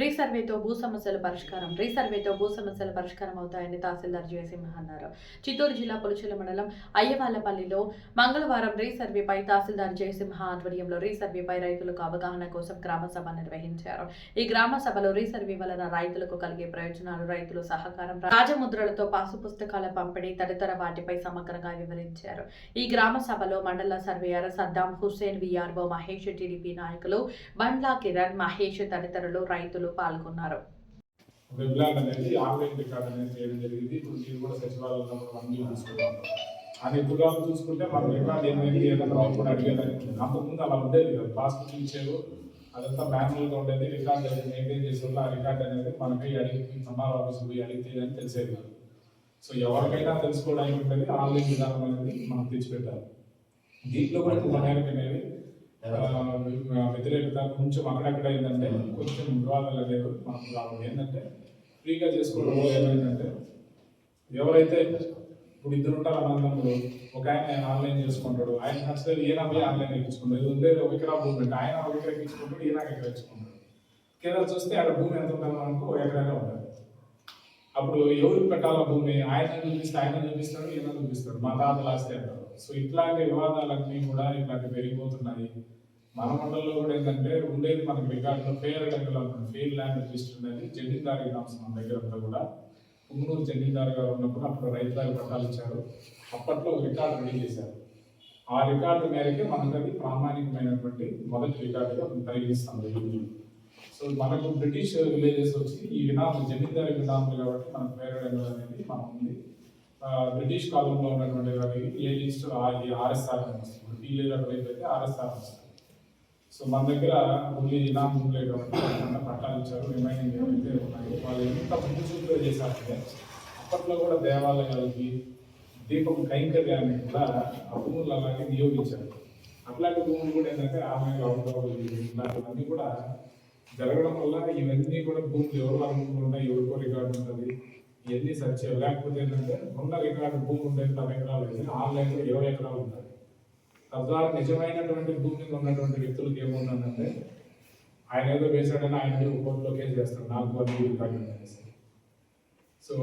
రీసర్వేతో భూ సమస్యల పరిష్కారం రీసర్వేతో భూ సమస్యల పరిష్కారం అవుతాయని తహసీల్దార్ జయసింహ అన్నారు. చిత్తూరు జిల్లా పులుచుల మండలం అయ్యవాళ్ళపల్లిలో మంగళవారం రీసర్వేపై తహసీల్దార్ జయసింహ ఆధ్వర్యంలో రీసర్వేపై రైతులకు అవగాహన కోసం గ్రామ సభ నిర్వహించారు. ఈ గ్రామ సభలో రీసర్వే వలన రైతులకు కలిగే ప్రయోజనాలు రైతులు సహకారం రాజముద్రలతో పాసు పుస్తకాల పంపిణీ తదితర వాటిపై సమగ్రంగా వివరించారు. ఈ గ్రామ సభలో మండల surveyor Saddam Hussain VRO Mahesh TDP నాయకులు బండ్లా కిరణ్ మహేష్ తదితరులు రైతులు పాల్గొన్నారు. వెబ్లాగ్ అనేది ఆన్లైన్ రికార్డ్ అనేది చేయడం జరిగింది. ఇప్పుడు మీరు కూడా సచివాలయంలో కూడా అన్ని చూసుకుంటాం అది ఎక్కువగా చూసుకుంటే మనం రికార్డ్ ఏమైంది ఏదైనా వాళ్ళు కూడా అడిగేదానికి అంతకుముందు అలా ఉండేది కదా. పాస్బుక్ ఇచ్చేరు అదంతా మాన్యువల్గా ఉండేది. రికార్డ్ అనేది మెయింటైన్ చేసేవాళ్ళు ఆ రికార్డ్ అనేది మనకి అడిగి సమార్ ఆఫీస్ పోయి అడిగితే అని తెలిసేది కాదు. సో ఎవరికైనా తెలుసుకోవడానికి ఉండేది. ఆన్లైన్ విధానం అనేది మనం తెచ్చిపెట్టాలి. దీంట్లో కూడా కొంత అనేది వ్యతిరేకత కొంచెం అక్కడక్కడ ఏంటంటే కొంచెం వివాదాలు అనేవి మనకు రావడం ఏంటంటే ఫ్రీగా చేసుకోవడం ఏమైందంటే ఎవరైతే ఇప్పుడు ఇద్దరు ఉంటారు అన్నదమ్ములు ఒక ఆయన ఆన్లైన్ చేసుకుంటాడు ఆయన నచ్చలేదు ఈయన పోయి ఆన్లైన్ ఎక్కించుకుంటాడు. ఇది ఉండే ఒక ఎకరా భూమి అంటే ఆయన ఒక ఎకరా ఎక్కించుకుంటాడు ఈయన ఎకరా ఎక్కించుకుంటాడు. కింద చూస్తే ఆడ భూమి ఎంత ఉంటుందో అనుకో ఒక ఎకరానే ఉంటుంది. అప్పుడు ఎవరికి పెట్టాల భూమి? ఆయన చూపిస్తే ఆయన చూపిస్తాడు ఈయన చూపిస్తాడు. మా తాతలు ఆస్తి అంటారు సో ఇట్లాంటి వివాదాలన్నీ కూడా ఇట్లాంటి పెరిగిపోతున్నాయి. మన మండలంలో కూడా ఏంటంటే ఉండేది మనకి రికార్డులో fair development fair land register అనేది జమీందారు గ్రామ్స్ మన దగ్గర అంతా కూడా పుంగనూరు జమీందారు గారు ఉన్నప్పుడు అప్పుడు రైతులకు పట్టాలు ఇచ్చారు. అప్పట్లో ఒక రికార్డు రెడీ చేశారు. ఆ రికార్డు మేరకే మనకు అది ప్రామాణికమైనటువంటి మొదటి రికార్డుగా పరిగణిస్తాం సో మనకు బ్రిటిష్ విలేజెస్ వచ్చి ఈ వినామం జమీందారీ వినాములు కాబట్టి మనకు పేరడంలో అనేది మనం ఉంది. బ్రిటిష్ కాలంలో ఉన్నటువంటి వారికి ఏ లిస్ట్ ఆర్ఎస్ఆర్ వస్తుంది. పీలేరు అటువైపు అయితే ఆర్ఎస్ఆర్ వస్తుంది. సో మన దగ్గర ఓన్లీ ఇనాం ఉండే కాబట్టి పట్టాలు ఇచ్చారు రిమైనింగ్ ఏవైతే ఉన్నాయి వాళ్ళు ఎంత ముందు చూపుగా చేశారంటే అప్పట్లో కూడా దేవాలయాలకి దీపం కైంకర్యాన్ని కూడా ఆ భూములు అలాగే నియోగించారు అట్లాంటి భూములు కూడా ఏంటంటే ఆమె అవుతారు ఇలాంటివన్నీ కూడా జరగడం వల్ల ఇవన్నీ కూడా భూములు ఎవరు అనుకుంటూ ఉన్నాయి ఎవరికో రికార్డు ఉంటుంది. ఇవన్నీ సెర్చ్ లేకపోతే ఏంటంటే ఉన్న రికార్డు భూమి ఉండేది పది ఎకరాలు అయితే ఆన్లైన్లో ఇరవై ఎకరాలు ఉంటుంది తద్వారా నిజమైనటువంటి భూమి ఉన్నటువంటి వ్యక్తులకు ఏముందంటే ఆయన ఏదో వేశాడని ఆయన కోర్టులో కేసు చేస్తాడు నాకు అది రికార్డు ఉంది అనేసి సో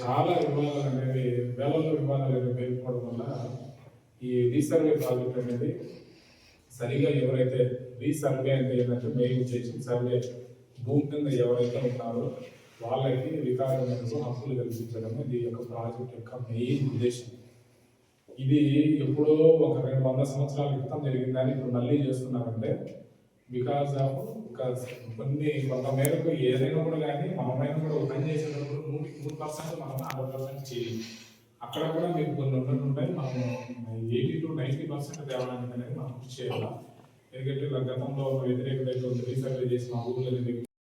చాలా వివాదాలు అనేవి వేలల్లో వివాదాలు అనేవి పెరిగిపోవడం వల్ల ఈ రీసర్వే ప్రాజెక్ట్ అనేది సరిగా ఎవరైతే రీసర్వే అంటే ఏంటంటే మెయిన్ చేసి సర్వే భూమి కింద ఎవరైతే ఉన్నారో వాళ్ళకి రికార్డు హక్కులు కల్పించడం ఇది యొక్క ప్రాజెక్ట్ యొక్క మెయిన్ ఉద్దేశం. ఇది ఎప్పుడో ఒక రెండు వందల సంవత్సరాల క్రితం జరిగిందని ఇప్పుడు మళ్ళీ చేస్తున్నారంటే బికాస్ ఆఫ్ కొన్ని కొంత మేరకు ఏదైనా కూడా కానీ మనమైనా కూడా ఓపెన్ పని చేసేటప్పుడు నూటికి నూరు పర్సెంట్ మనం హండ్రెడ్ పర్సెంట్ చేయాలి. అక్కడ కూడా మీకు కొన్ని ఉండలు ఉంటాయి. మనం ఎయిటీ టు నైంటీ పర్సెంట్ తేవడానికి అనేది మనం కృషి చేయాలి ఎందుకంటే గతంలో వ్యతిరేకత రీసర్వే చేసిన ఊళ్ళని